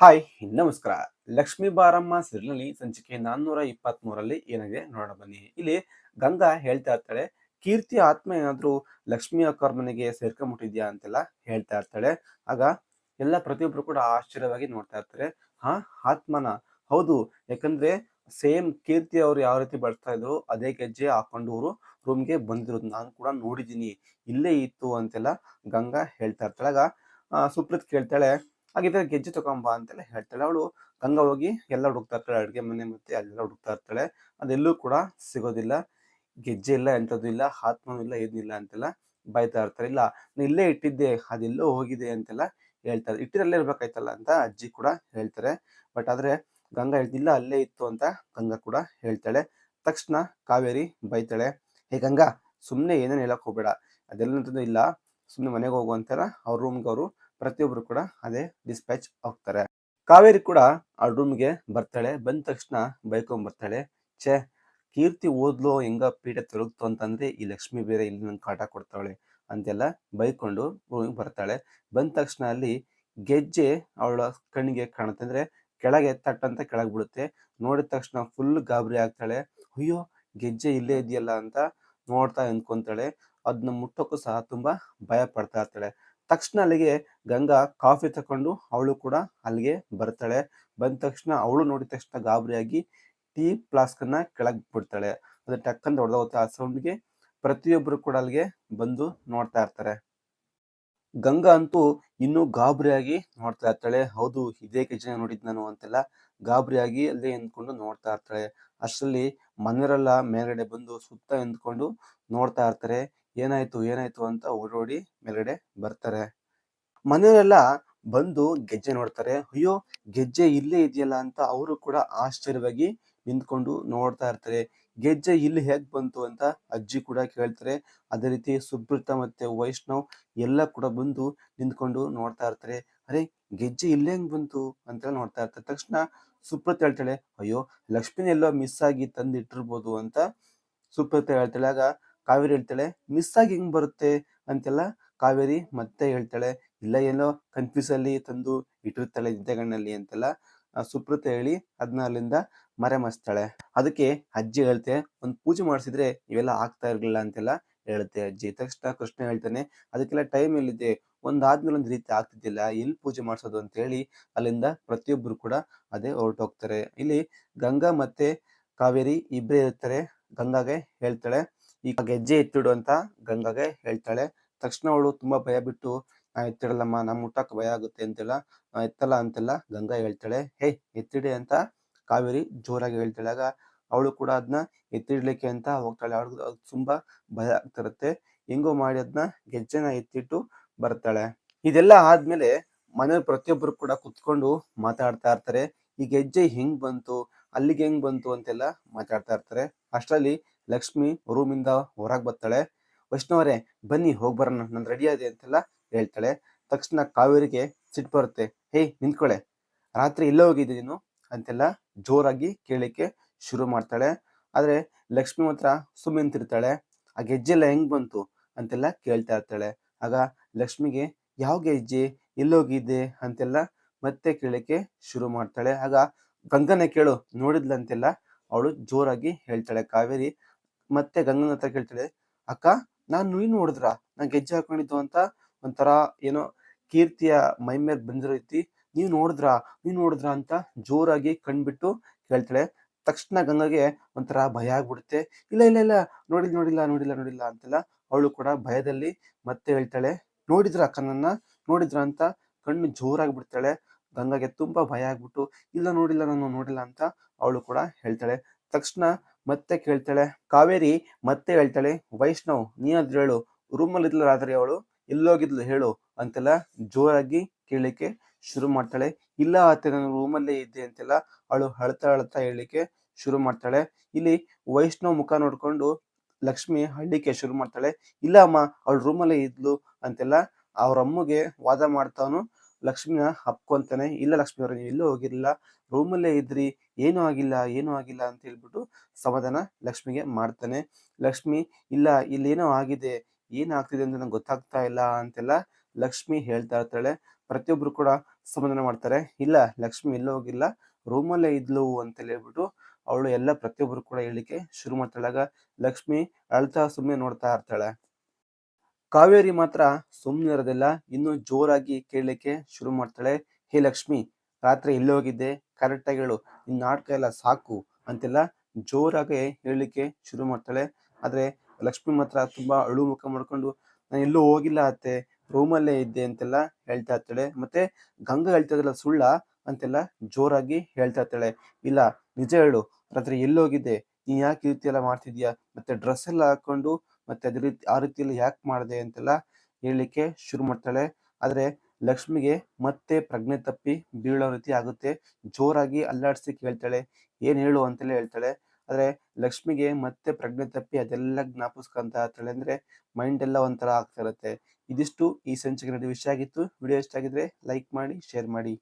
Hi ನಮಸ್ಕಾರ. ಲಕ್ಷ್ಮೀ ಬಾರಮ್ಮ ಸಿರಿನಲ್ಲಿ ಸಂಚಿಕೆ ನಾನ್ನೂರ ಇಪ್ಪತ್ತ್ ಮೂರಲ್ಲಿ ಏನಿದೆ ನೋಡೋಣ ಬನ್ನಿ. ಇಲ್ಲಿ ಗಂಗಾ ಹೇಳ್ತಾ ಇರ್ತಾಳೆ, ಕೀರ್ತಿ ಆತ್ಮ ಏನಾದ್ರೂ ಲಕ್ಷ್ಮಿ ಅಕ್ಕವ್ರ ಮನೆಗೆ ಸೇರ್ಕೊಂಡ್ಬಿಟ್ಟಿದ್ಯಾ ಅಂತೆಲ್ಲ ಹೇಳ್ತಾ ಇರ್ತಾಳೆ. ಆಗ ಎಲ್ಲ ಪ್ರತಿಯೊಬ್ರು ಕೂಡ ಆಶ್ಚರ್ಯವಾಗಿ ನೋಡ್ತಾ ಇರ್ತಾರೆ. ಹಾ, ಆತ್ಮನ? ಹೌದು, ಯಾಕಂದ್ರೆ ಸೇಮ್ ಕೀರ್ತಿ ಅವ್ರು ಯಾವ ರೀತಿ ಬಳಸ್ತಾ ಇದ್ರು, ಅದೇ ಗೆಜ್ಜೆ ಹಾಕೊಂಡು ಅವರು ರೂಮ್ಗೆ ಬಂದಿರೋದು ನಾನು ಕೂಡ ನೋಡಿದ್ದೀನಿ, ಇಲ್ಲೇ ಇತ್ತು ಅಂತೆಲ್ಲ ಗಂಗಾ ಹೇಳ್ತಾ ಇರ್ತಾಳೆ. ಆಗ ಸುಪ್ರೀತ್ ಕೇಳ್ತಾಳೆ ಹಾಗಿದ್ರೆ ಗೆಜ್ಜೆ ತಗೊಂಬ ಅಂತೆಲ್ಲ ಹೇಳ್ತಾಳೆ. ಅವಳು ಗಂಗಾ ಹೋಗಿ ಎಲ್ಲ ಹುಡುಕ್ತಾ ಇರ್ತಾಳೆ ಅಡುಗೆ ಮನೆ ಮತ್ತೆ ಅಲ್ಲೆಲ್ಲ ಹುಡುಕ್ತಾ ಇರ್ತಾಳೆ ಅದೆಲ್ಲೂ ಕೂಡ ಸಿಗೋದಿಲ್ಲ. ಗೆಜ್ಜೆ ಇಲ್ಲ, ಎಂಥದ್ದು ಇಲ್ಲ ಆತ್ಮನೂ ಇಲ್ಲ ಏನಿಲ್ಲ ಅಂತೆಲ್ಲ ಬೈತಾ ಇರ್ತಾರೆ. ಇಲ್ಲ ಇಲ್ಲೇ ಇಟ್ಟಿದ್ದೆ, ಅದೆಲ್ಲೋ ಹೋಗಿದೆ ಅಂತೆಲ್ಲ ಹೇಳ್ತಾರೆ. ಇಟ್ಟಿರಲ್ಲೇ ಇರ್ಬೇಕಾಯ್ತಲ್ಲ ಅಂತ ಅಜ್ಜಿ ಕೂಡ ಹೇಳ್ತಾರೆ. ಬಟ್ ಆದ್ರೆ ಗಂಗಾ ಹೇಳ್ತಿಲ್ಲ ಅಲ್ಲೇ ಇತ್ತು ಅಂತ ಗಂಗಾ ಕೂಡ ಹೇಳ್ತಾಳೆ. ತಕ್ಷಣ ಕಾವೇರಿ ಬೈತಾಳೆ. ಹೇ ಗಂಗಾ ಸುಮ್ಮನೆ ಏನೇನು ಹೇಳಕ್ ಹೋಗ್ಬೇಡ. ಅದೆಲ್ಲ ಇಲ್ಲ ಸುಮ್ಮನೆ ಮನೆಗೆ ಹೋಗು ಅವ್ರ ರೂಮ್ಗೆ ಅವರು ಪ್ರತಿಯೊಬ್ರು ಕೂಡ ಅದೇ ಡಿಸ್ಪ್ಯಾಚ್ ಹೋಗ್ತಾರೆ. ಕಾವೇರಿ ಕೂಡ ಆ ರೂಮ್ಗೆ ಬರ್ತಾಳೆ. ಬಂದ ತಕ್ಷಣ ಬೈಕೊಂಡ್ ಬರ್ತಾಳೆ. ಛೇ, ಕೀರ್ತಿ ಓದ್ಲೋ ಹೆಂಗ ಪೀಠ ತೊಲಗ್ತು ಅಂತಂದ್ರೆ ಈ ಲಕ್ಷ್ಮಿ ಬೇರೆ ಇಲ್ಲಿ ನಂಗೆ ಕಾಟ ಕೊಡ್ತಾಳೆ ಅಂತೆಲ್ಲ ಬೈಕೊಂಡು ರೂಮಿಗೆ ಬರ್ತಾಳೆ. ಬಂದ ತಕ್ಷಣ ಅಲ್ಲಿ ಗೆಜ್ಜೆ ಅವಳ ಕಣ್ಣಿಗೆ ಕಾಣುತ್ತೆ ಅಂದ್ರೆ ಕೆಳಗೆ ತಟ್ಟಂತ ಕೆಳಗೆ ಬಿಡುತ್ತೆ ನೋಡಿದ ತಕ್ಷಣ ಫುಲ್ ಗಾಬರಿ ಆಗ್ತಾಳೆ. ಅಯ್ಯೋ, ಗೆಜ್ಜೆ ಇಲ್ಲೇ ಇದೆಯಲ್ಲ ಅಂತ ನೋಡ್ತಾ ಅಂದ್ಕೊಂತಾಳೆ ಅದನ್ನ ಮುಟ್ಟೋಕ್ಕೂ ಸಹ ತುಂಬಾ ಭಯ ಪಡ್ತಾ ಇರ್ತಾಳೆ. ತಕ್ಷಣ ಅಲ್ಲಿಗೆ ಗಂಗಾ ಕಾಫಿ ತಕೊಂಡು ಅವಳು ಕೂಡ ಅಲ್ಲಿಗೆ ಬರ್ತಾಳೆ. ಬಂದ ತಕ್ಷಣ ಅವಳು ನೋಡಿದ ತಕ್ಷಣ ಗಾಬರಿಯಾಗಿ ಟೀ ಫ್ಲಾಸ್ಕ್ ಕೆಳಗೆ ಕೆಳಗ್ ಬಿಡ್ತಾಳೆ. ಅದು ಟಕ್ಕಂತ ಹೊಡೆದೋಗುತ್ತೆ ಆ ಸೌಂಡ್ಗೆ ಪ್ರತಿಯೊಬ್ಬರು ಕೂಡ ಅಲ್ಲಿಗೆ ಬಂದು ನೋಡ್ತಾ ಇರ್ತಾರೆ. ಗಂಗಾ ಅಂತೂ ಇನ್ನೂ ಗಾಬರಿಯಾಗಿ ನೋಡ್ತಾ ಇರ್ತಾಳೆ. ಹೌದು, ಇದೇ ಜನ ನೋಡಿದ್ ನಾನು ಅಂತೆಲ್ಲ ಗಾಬರಿಯಾಗಿ ಅಲ್ಲೇ ಎಂದ್ಕೊಂಡು ನೋಡ್ತಾ ಇರ್ತಾಳೆ. ಅಷ್ಟರಲ್ಲಿ ಮನೆಯವರೆಲ್ಲ ಮೇಲ್ಗಡೆ ಬಂದು ಸುತ್ತ ಎಂದ್ಕೊಂಡು ನೋಡ್ತಾ ಇರ್ತಾರೆ. ಏನಾಯ್ತು ಏನಾಯ್ತು ಅಂತ ಓಡೋಡಿ ಮೇಲ್ಗಡೆ ಬರ್ತಾರೆ. ಮನೆಯವರೆಲ್ಲ ಬಂದು ಗೆಜ್ಜೆ ನೋಡ್ತಾರೆ. ಅಯ್ಯೋ, ಗೆಜ್ಜೆ ಇಲ್ಲೇ ಇದೆಯಲ್ಲ ಅಂತ ಅವರು ಕೂಡ ಆಶ್ಚರ್ಯವಾಗಿ ನಿಂತ್ಕೊಂಡು ನೋಡ್ತಾ ಇರ್ತಾರೆ. ಗೆಜ್ಜೆ ಇಲ್ಲಿ ಹೇಗ್ ಬಂತು ಅಂತ ಅಜ್ಜಿ ಕೂಡ ಕೇಳ್ತಾರೆ. ಅದೇ ರೀತಿ ಸುಬ್ರತ ಮತ್ತೆ ವೈಷ್ಣವ್ ಎಲ್ಲ ಕೂಡ ಬಂದು ನಿಂತ್ಕೊಂಡು ನೋಡ್ತಾ ಇರ್ತಾರೆ. ಅರೆ, ಗೆಜ್ಜೆ ಇಲ್ಲೇ ಹೆಂಗ್ ಬಂತು? ಅಂತ ನೋಡ್ತಾ ಇರ್ತಾರೆ. ತಕ್ಷಣ ಸುಪ್ರತ ಹೇಳ್ತಾಳೆ, ಅಯ್ಯೋ, ಲಕ್ಷ್ಮಿನ ಎಲ್ಲೋ ಮಿಸ್ ಆಗಿ ತಂದು ಇಟ್ಟಿರ್ಬೋದು ಅಂತ ಸುಪ್ರತ ಹೇಳ್ತಾಳೆ. ಆಗ ಕಾವೇರಿ ಹೇಳ್ತಾಳೆ ಮಿಸ್ ಆಗಿ ಹೆಂಗ್ ಬರುತ್ತೆ? ಅಂತೆಲ್ಲ ಕಾವೇರಿ ಮತ್ತೆ ಹೇಳ್ತಾಳೆ, ಇಲ್ಲ ಏನೋ ಕನ್ಫ್ಯೂಸ್ ಅಲ್ಲಿ ತಂದು ಇಟ್ಟಿರ್ತಾಳೆ ನಿದ್ದೆಗಣ್ಣಲ್ಲಿ ಅಂತೆಲ್ಲ ಸುಪ್ರತ ಹೇಳಿ ಅದನ್ನ ಅಲ್ಲಿಂದ ಮರೆಮಸ್ತಾಳೆ ಅದಕ್ಕೆ ಅಜ್ಜಿ ಹೇಳ್ತೆ, ಒಂದು ಪೂಜೆ ಮಾಡಿಸಿದ್ರೆ ಇವೆಲ್ಲ ಆಗ್ತಾ ಇರ್ಲಿಲ್ಲ ಅಂತೆಲ್ಲ ಹೇಳುತ್ತೆ ಅಜ್ಜಿ. ತಕ್ಷಣ ಕೃಷ್ಣ ಹೇಳ್ತಾನೆ, ಅದಕ್ಕೆಲ್ಲ ಟೈಮ್ ಎಲ್ಲಿದೆ? ಒಂದಾದ್ಮೇಲೆ ಒಂದು ರೀತಿ ಆಗ್ತಿದ್ದಿಲ್ಲ, ಎಲ್ಲಿ ಪೂಜೆ ಮಾಡಿಸೋದು? ಅಂತ ಹೇಳಿ ಅಲ್ಲಿಂದ ಪ್ರತಿಯೊಬ್ಬರು ಕೂಡ ಅದೇ ಹೊರಟೋಗ್ತಾರೆ. ಇಲ್ಲಿ ಗಂಗಾ ಮತ್ತೆ ಕಾವೇರಿ ಇಬ್ಬರೇ ಇರ್ತಾರೆ. ಗಂಗಾಗೆ ಹೇಳ್ತಾಳೆ ಈಗ ಗೆಜ್ಜೆ ಎತ್ತಿಡು ಅಂತ ಗಂಗಾಗೆ ಹೇಳ್ತಾಳೆ. ತಕ್ಷಣ ಅವಳು ತುಂಬಾ ಭಯ ಬಿಟ್ಟು, ನಾ ಎತ್ತಿಡಲ್ಲಮ್ಮ ನಮ್ಮ ಮುಟ್ಟಕ್ ಭಯ ಆಗುತ್ತೆ ಅಂತೆಲ್ಲ, "ನಾ ಎತ್ತಲ್ಲ ಅಂತೆಲ್ಲ ಗಂಗಾ ಹೇಳ್ತಾಳೆ. ಹೇ, ಎತ್ತಿಡಿ ಅಂತ? ಕಾವೇರಿ ಜೋರಾಗಿ ಹೇಳ್ತಾಳೆ. ಆಗ ಅವಳು ಕೂಡ ಅದನ್ನ ಎತ್ತಿಡ್ಲಿಕ್ಕೆ ಅಂತ ಹೋಗ್ತಾಳೆ. ಅವಳಿಗೆ ತುಂಬಾ ಭಯ ಆಗ್ತಿರುತ್ತೆ. ಹೆಂಗೋ ಮಾಡಿ ಅದನ್ನ ಗೆಜ್ಜೆನ ಎತ್ತಿಟ್ಟು ಬರ್ತಾಳೆ. ಇದೆಲ್ಲ ಆದ್ಮೇಲೆ ಮನೆಯವ್ರು ಪ್ರತಿಯೊಬ್ಬರು ಕೂಡ ಕುತ್ಕೊಂಡು ಮಾತಾಡ್ತಾ ಇರ್ತಾರೆ. ಈ ಗೆಜ್ಜೆ ಹೆಂಗ್ ಬಂತು, ಅಲ್ಲಿಗೆ ಹೆಂಗ್ ಬಂತು ಅಂತೆಲ್ಲ ಮಾತಾಡ್ತಾ ಇರ್ತಾರೆ. ಅಷ್ಟರಲ್ಲಿ ಲಕ್ಷ್ಮಿ ರೂಮಿಂದ ಹೊರಗೆ ಬರ್ತಾಳೆ. ವೈಷ್ಣವರೇ, ಬನ್ನಿ ಹೋಗ್ಬರೋಣ ನಾನು ರೆಡಿ ಆದೆ ಅಂತೆಲ್ಲ ಹೇಳ್ತಾಳೆ. ತಕ್ಷಣ ಕಾವೇರಿಗೆ ಸಿಟ್ಟು ಬರುತ್ತೆ. ಹೇ, ನಿಂತ್ಕೊಳೆ. ರಾತ್ರಿ ಎಲ್ಲ ಹೋಗಿದ್ದೆ ನೀನು? ಅಂತೆಲ್ಲ ಜೋರಾಗಿ ಕೇಳಲಿಕ್ಕೆ ಶುರು ಮಾಡ್ತಾಳೆ. ಆದ್ರೆ ಲಕ್ಷ್ಮಿ ಮಾತ್ರ ಸುಮ್ಮನೆ ನಿಂತಿರ್ತಾಳೆ. ಆ ಗೆಜ್ಜೆ ಎಲ್ಲ ಹೆಂಗ್ ಬಂತು? ಅಂತೆಲ್ಲ ಕೇಳ್ತಾ ಇರ್ತಾಳೆ. ಆಗ ಲಕ್ಷ್ಮಿಗೆ, ಯಾವ ಗೆಜ್ಜೆ? ಎಲ್ಲೋಗಿದ್ದೆ ಅಂತೆಲ್ಲ ಮತ್ತೆ ಕೇಳಲಿಕ್ಕೆ ಶುರು ಮಾಡ್ತಾಳೆ. ಆಗ ಗಂಗನೇ ಕೇಳು, ನೋಡಿದ್ಲಂತೆಲ್ಲ ಅವಳು ಜೋರಾಗಿ ಹೇಳ್ತಾಳೆ. ಕಾವೇರಿ ಮತ್ತೆ ಗಂಗನ ಹತ್ರ ಕೇಳ್ತಾಳೆ ಅಕ್ಕ, ನಾನು ನೀನು ನೋಡಿದ್ರ? ನಾನು ಗೆಜ್ಜೆ ಹಾಕೊಂಡಿದ್ದು ಅಂತ ಒಂಥರ ಏನೋ ಕೀರ್ತಿಯ ಮೈ ಮೇಲೆ ಬಂದಿರೋ ರೀತಿ, ನೀವ್ ನೋಡಿದ್ರಾ? ನೀವ್ ನೋಡಿದ್ರಾ ಅಂತ ಜೋರಾಗಿ ಕಣ್ಬಿಟ್ಟು ಕೇಳ್ತಾಳೆ ತಕ್ಷಣ ಗಂಗಾಗೆ ಒಂಥರ ಭಯ ಆಗ್ಬಿಡುತ್ತೆ. ಇಲ್ಲ ಇಲ್ಲ ಇಲ್ಲ, ನೋಡಿಲ್ಲ ನೋಡಿಲ್ಲ ನೋಡಿಲ್ಲ ನೋಡಿಲ್ಲ ಅಂತೆಲ್ಲ ಅವಳು ಕೂಡ ಭಯದಲ್ಲಿ ಮತ್ತೆ ಹೇಳ್ತಾಳೆ, ನೋಡಿದ್ರ ಅಕ್ಕನನ್ನ ನೋಡಿದ್ರ ಅಂತ? ಕಣ್ಣು ಜೋರಾಗಿ ಬಿಡ್ತಾಳೆ ಗಂಗಾಗೆ ತುಂಬಾ ಭಯ ಆಗ್ಬಿಟ್ಟು, ಇಲ್ಲ, ನೋಡಿಲ್ಲ, ನಾನು ನೋಡಿಲ್ಲ ಅಂತ ಅವಳು ಕೂಡ ಹೇಳ್ತಾಳೆ. ತಕ್ಷಣ ಮತ್ತೆ ಕೇಳ್ತಾಳೆ, ಕಾವೇರಿ ಮತ್ತೆ ಹೇಳ್ತಾಳೆ, ವೈಷ್ಣವ್ ನೀನಾದ್ರೂ ಹೇಳು ರೂಮಲ್ಲಿ ಇದ್ಲ ರಾತ್ರಿ ಅವಳು, ಎಲ್ಲೋಗಿದ್ಲು ಹೇಳು ಅಂತೆಲ್ಲ ಜೋರಾಗಿ ಕೇಳಲಿಕ್ಕೆ ಶುರು ಮಾಡ್ತಾಳೆ. ಇಲ್ಲ ಆತ ನಾನು ರೂಮಲ್ಲೇ ಇದ್ದೆ ಅಂತೆಲ್ಲ ಅವಳು ಅಳ್ತಾ ಅಳ್ತಾ ಹೇಳಲಿಕ್ಕೆ ಶುರು ಮಾಡ್ತಾಳೆ. ಇಲ್ಲಿ ವೈಷ್ಣವ್ ಮುಖ ನೋಡ್ಕೊಂಡು ಲಕ್ಷ್ಮಿ ಹಳ್ಳಿಕೆ ಶುರು ಮಾಡ್ತಾಳೆ. ಇಲ್ಲ ಅಮ್ಮ, ಅವಳು ರೂಮಲ್ಲೇ ಇದ್ಲು ಅಂತೆಲ್ಲ ಅವ್ರ ಅಮ್ಮಗೆ ವಾದ ಮಾಡ್ತಾವನು ಲಕ್ಷ್ಮಿನ ಹಪ್ಕೊಂತಾನೆ ಇಲ್ಲ ಲಕ್ಷ್ಮಿ ಅವ್ರೆ ನೀವು ಎಲ್ಲೂ ಹೋಗಿರ್ಲಿಲ್ಲ ರೂಮಲ್ಲೇ ಇದ್ರಿ, ಏನೂ ಆಗಿಲ್ಲ ಏನೂ ಆಗಿಲ್ಲ ಅಂತ ಹೇಳ್ಬಿಟ್ಟು ಸಮಾಧಾನ ಲಕ್ಷ್ಮಿಗೆ ಮಾಡ್ತಾನೆ. ಲಕ್ಷ್ಮಿ, ಇಲ್ಲ, ಇಲ್ಲೇನೋ ಆಗಿದೆ ಏನಾಗ್ತಿದೆ ಅಂತ ನಂಗೆ ಗೊತ್ತಾಗ್ತಾ ಇಲ್ಲ ಅಂತೆಲ್ಲ ಲಕ್ಷ್ಮಿ ಹೇಳ್ತಾ ಇರ್ತಾಳೆ. ಪ್ರತಿಯೊಬ್ರು ಕೂಡ ಸಮಾಧಾನ ಮಾಡ್ತಾರೆ, ಇಲ್ಲ, ಲಕ್ಷ್ಮಿ ಎಲ್ಲೂ ಹೋಗಿಲ್ಲ ರೂಮಲ್ಲೇ ಇದ್ಲು ಅಂತೇಳಿ ಹೇಳ್ಬಿಟ್ಟು ಅವಳು ಎಲ್ಲ ಪ್ರತಿಯೊಬ್ರು ಕೂಡ ಹೇಳಿಕೆ ಶುರು ಮಾಡ್ತಾಳಾಗ ಲಕ್ಷ್ಮಿ ಅಳ್ತಾ ಸುಮ್ಮನೆ ನೋಡ್ತಾ ಇರ್ತಾಳೆ. ಕಾವೇರಿ ಮಾತ್ರ ಸುಮ್ಮನೆ ಇರೋದಿಲ್ಲ, ಇನ್ನು ಜೋರಾಗಿ ಕೇಳಲಿಕ್ಕೆ ಶುರು ಮಾಡ್ತಾಳೆ. ಹೇ ಲಕ್ಷ್ಮಿ, ರಾತ್ರಿ ಎಲ್ಲಿ ಹೋಗಿದ್ದೆ? ಕರೆಕ್ಟಾಗಿ ಹೇಳು. ಈ ನಾಟಕ ಎಲ್ಲ ಸಾಕು ಅಂತೆಲ್ಲ ಜೋರಾಗಿ ಹೇಳಲಿಕ್ಕೆ ಶುರು ಮಾಡ್ತಾಳೆ. ಆದ್ರೆ ಲಕ್ಷ್ಮಿ ಮಾತ್ರ ತುಂಬಾ ಅಳು ಮುಖ ಮಾಡ್ಕೊಂಡು, ನಾನು ಎಲ್ಲೂ ಹೋಗಿಲ್ಲ ಅತ್ತೆ ರೂಮಲ್ಲೇ ಇದ್ದೆ ಅಂತೆಲ್ಲ ಹೇಳ್ತಾ ಇರ್ತಾಳೆ. ಮತ್ತೆ ಗಂಗಾ ಹೇಳ್ತಾ ಇದ್ರಲ್ಲ, ಸುಳ್ಳ ಅಂತೆಲ್ಲ ಜೋರಾಗಿ ಹೇಳ್ತಾ ಇರ್ತಾಳೆ. ಇಲ್ಲ, ನಿಜ ಹೇಳು. ರಾತ್ರಿ ಎಲ್ಲೋಗಿದ್ದೆ ನೀ ಯಾಕೆ ಈ ರೀತಿ ಎಲ್ಲ ಮಾಡ್ತಿದ್ಯಾ? ಮತ್ತೆ ಡ್ರೆಸ್ ಎಲ್ಲ ಹಾಕೊಂಡು ಮತ್ತೆ ಅದೇ ರೀತಿ, ಆ ರೀತಿಯಲ್ಲಿ ಯಾಕೆ ಮಾಡಿದೆ ಅಂತೆಲ್ಲ ಹೇಳಲಿಕ್ಕೆ ಶುರು ಮಾಡ್ತಾಳೆ. ಆದರೆ ಲಕ್ಷ್ಮಿಗೆ ಮತ್ತೆ ಪ್ರಜ್ಞೆ ತಪ್ಪಿ ಬೀಳೋ ರೀತಿ ಆಗುತ್ತೆ. ಜೋರಾಗಿ ಅಲ್ಲಾಡಿಸಿ ಕೇಳ್ತಾಳೆ. ಏನು ಹೇಳು ಅಂತೆಲ್ಲ ಹೇಳ್ತಾಳೆ. ಆದರೆ ಲಕ್ಷ್ಮಿಗೆ ಮತ್ತೆ ಪ್ರಜ್ಞೆ ತಪ್ಪಿ ಅದೆಲ್ಲ ಜ್ಞಾಪಿಸ್ಕೊಂತ ಇರ್ತಾಳೆ ಅಂದರೆ ಮೈಂಡ್ ಎಲ್ಲ ಒಂಥರ ಆಗ್ತಾ ಇರುತ್ತೆ. ಇದಿಷ್ಟು ಈ ಸಂಚಿಕೆ ವಿಷಯ ಆಗಿತ್ತು. ವಿಡಿಯೋ ಇಷ್ಟ ಆಗಿದ್ರೆ ಲೈಕ್ ಮಾಡಿ ಶೇರ್ ಮಾಡಿ.